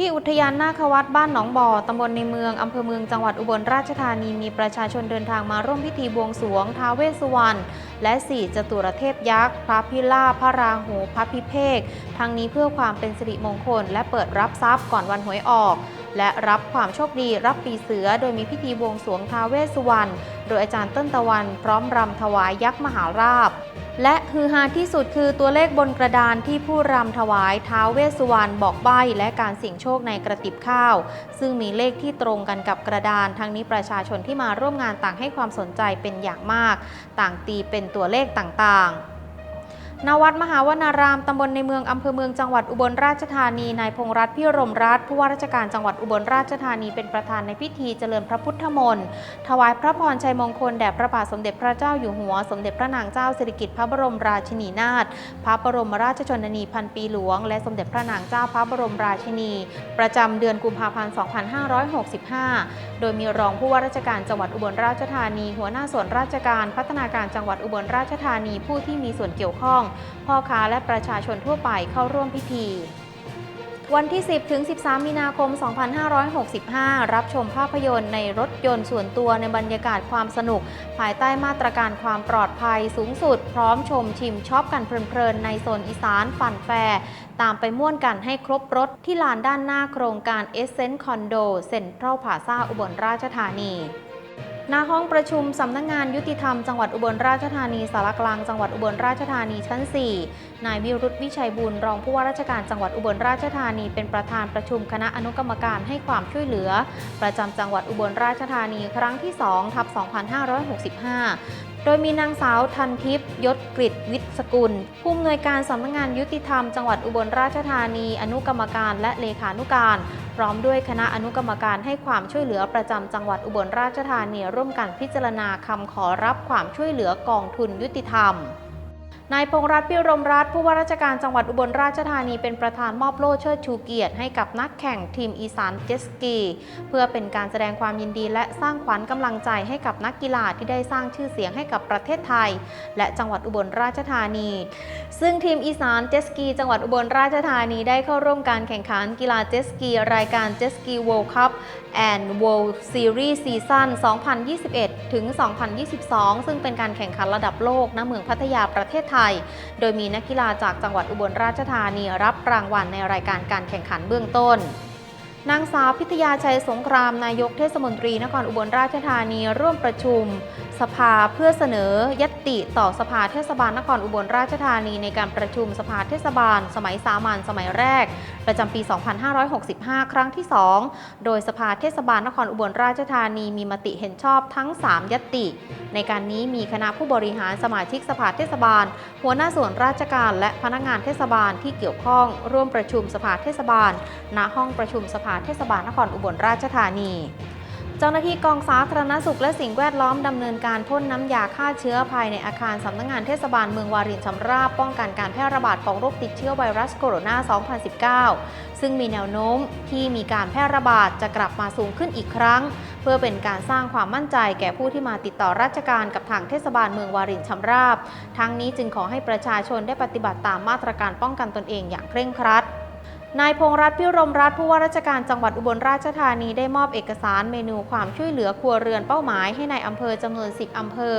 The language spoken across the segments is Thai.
ที่อุทยานนาควัดบ้านหนองบ่อ ตำบลในเมือง อำเภอเมืองจังหวัดอุบลราชธานี มีประชาชนเดินทางมาร่วมพิธีบวงสรวงท้าวเวสสุวรรณ และสี่จตุรเทพยักษ์ พระพิลาพระราหู พระพิเภก ทั้งนี้เพื่อความเป็นสิริมงคล และเปิดรับทรัพย์ก่อนวันหวยออก และรับความโชคดีรับปีเสือ โดยมีพิธีบวงสรวงท้าวเวสสุวรรณ โดยอาจารย์ต้นตะวัน พร้อมรำถวายยักษ์มหาราบ และฮือฮาที่สุดคือตัวเลขบนกระดานที่ผู้รำถวายท้าวเวสสุวรรณบอกใบ้และการเสี่ยงโชคในกระติบข้าว ซึ่งมีเลขที่ตรงกันกับกระดาน ทั้งนี้ประชาชนที่มาร่วมงานต่างให้ความสนใจเป็นอย่างมาก ต่างตีเป็นตัวเลขต่างๆ ณวัดมหาวนาราม ตำบลในเมือง อำเภอเมือง จังหวัดอุบลราชธานี นายพงษ์รัตน์พิรมรัตน์ผู้ว่าราชการจังหวัดอุบลราชธานี เป็นประธานในพิธีเจริญพระพุทธมนต์ ถวายพระพรชัยมงคลแด่พระบาทสมเด็จพระเจ้าอยู่หัว สมเด็จพระนางเจ้าสิริกิติ์พระบรมราชินีนาถ พระบรมราชชนนีพันปีหลวง และสมเด็จพระนางเจ้าพระบรมราชินี ประจำเดือนกุมภาพันธ์ 2565 โดยมีรองผู้ว่าราชการจังหวัดอุบลราชธานี หัวหน้าส่วนราชการพัฒนาการจังหวัดอุบลราชธานีผู้ที่มีส่วนเกี่ยวข้อง พ่อค้าและประชาชนทั่วไปเข้าร่วมพิธี วันที่ 10 ถึง 13 มีนาคม 2565 รับชมภาพยนตร์ในรถยนต์ส่วนตัวในบรรยากาศความสนุก ภายใต้มาตรการความปลอดภัยสูงสุด พร้อมชมชิมช็อปกันเพลินๆ ในโซนอีสานฟันแฟร์ตามไปม่วนกันให้ครบรถที่ลานด้านหน้าโครงการ e s s e n c e Condo เซ็นทรัลพาซาอุบลราชธานี ณห้องประชุมสำนักงงานยุติธรรมจังหวัดอุบลราชธานีสารกลางจังหวัดอุบลราชธานีชั้น 4 นายวิรุธวิชัยบุญรองผู้ว่าราชการจังหวัดอุบลราชธานีเป็นประธานประชุมคณะอนุกรรมการให้ความช่วยเหลือ ประจำจังหวัดอุบลราชธานีครั้งที่ 2 ทับ 2565 โดยมีนางสาวทันทิพย์ยศกฤษวิศกุล ผู้อำนวยการสำนักงานยุติธรรมจังหวัดอุบลราชธานี อนุกรรมการและเลขานุการ พร้อมด้วยคณะอนุกรรมการให้ความช่วยเหลือประจำจังหวัดอุบลราชธานี ร่วมกันพิจารณาคำขอรับความช่วยเหลือกองทุนยุติธรรม นายพงรัตน์พิรมรัตน์ผู้ว่าราชการจังหวัดอุบลราชธานีเป็นประธานมอบโล่เชิดชูเกียรติให้กับนักแข่งทีมอีสานเจสกี เพื่อเป็นการแสดงความยินดีและสร้างขวัญกำลังใจให้กับนักกีฬาที่ได้สร้างชื่อเสียงให้กับประเทศไทย และจังหวัดอุบลราชธานี ซึ่งทีมอีสานเจสกี จังหวัดอุบลราชธานีได้เข้าร่วมการแข่งขันกีฬาเจสกี รายการเจสกี World Cup and World Series Season 2021 ถึง 2022 ซึ่งเป็นการแข่งขันระดับโลกณเมืองพัทยาประเทศไทยโดยมีนักกีฬาจากจังหวัดอุบลราชธานีรับรางวัลในรายการการแข่งขันเบื้องต้นนางสาวพิทยาชัยสงครามนายกเทศมนตรีนครอุบลราชธานีร่วมประชุม สภาเพื่อเสนอยติต่อสภาเทศบาลนครอุบลราชธานีในการประชุมสภาเทศบาล สมัยสามัญสมัยแรก ประจำปี 2565 ครั้งที่ 2 โดยสภาเทศบาลนครอุบลราชธานีมีมติเห็นชอบทั้ง 3 ยตติในการนี้มีคณะผู้บริหารสมาชิกสภาเทศบาล หัวหน้าส่วนราชการและพนักงานเทศบาลที่เกี่ยวข้องร่วมประชุมสภาเทศบาล ณห้องประชุมสภาเทศบาลนครอุบลราชธานี เจ้าหน้าที่กองสาธารณสุขและสิ่งแวดล้อมดำเนินการพ่นน้ำยาฆ่าเชื้อภายในอาคารสำนักงานเทศบาลเมืองวารินชำราบป้องกันการแพร่ระบาดของโรคติดเชื้อไวรัสโคโรนา 2019 ซึ่งมีแนวโน้มที่มีการแพร่ระบาดจะกลับมาสูงขึ้นอีกครั้ง เพื่อเป็นการสร้างความมั่นใจแก่ผู้ที่มาติดต่อราชการกับทางเทศบาลเมืองวารินชำราบ ทั้งนี้จึงขอให้ประชาชนได้ปฏิบัติตามมาตรการป้องกันตนเองอย่างเคร่งครัด นายพงรัตน์พิรมรัตน์ผู้ว่าราชการจังหวัดอุบลราชธานีได้มอบเอกสารเมนูความช่วยเหลือครัวเรือนเป้าหมายให้ในายอำเภอจำนวน 10 อำเภอ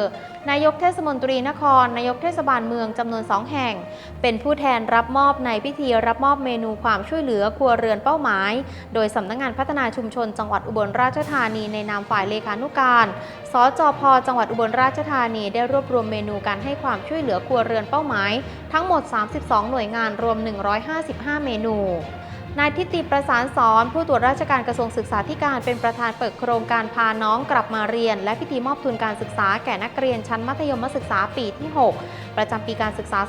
นายกเทศมนตรีนคร นายกเทศบาลเมืองจำนวน 2 แห่ง เป็นผู้แทนรับมอบในพิธีรับมอบเมนูความช่วยเหลือครัวเรือนเป้าหมาย โดยสำนักงานพัฒนาชุมชน จังหวัดอุบลราชธานีในนามฝ่ายเลขานุการสจพจังหวัดอุบลราชธานี ได้รวบรวมเมนูการให้ความช่วยเหลือครัวเรือนเป้าหมาย ทั้งหมด 32 หน่วยงานรวม 155 เมนู นายทิติประสานสอน ผู้ตรวจราชการกระทรวงศึกษาธิการเป็นประธานเปิดโครงการพาน้องกลับมาเรียน และพิธีมอบทุนการศึกษาแก่นักเรียนชั้นมัธยมศึกษาปีที่ 6 ประจำปีการศึกษา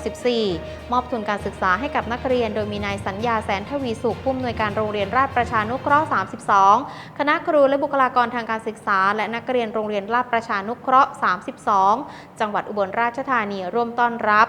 2564 มอบทุนการศึกษาให้กับนักเรียน โดยมีนายสัญญาแสนทวีสุขผู้อำนวยการโรงเรียนราชประชานุเคราะห์ 32 คณะครูและบุคลากรทางการศึกษา และนักเรียนโรงเรียนราชประชานุเคราะห์ 32 จังหวัดอุบลราชธานีร่วมต้อนรับ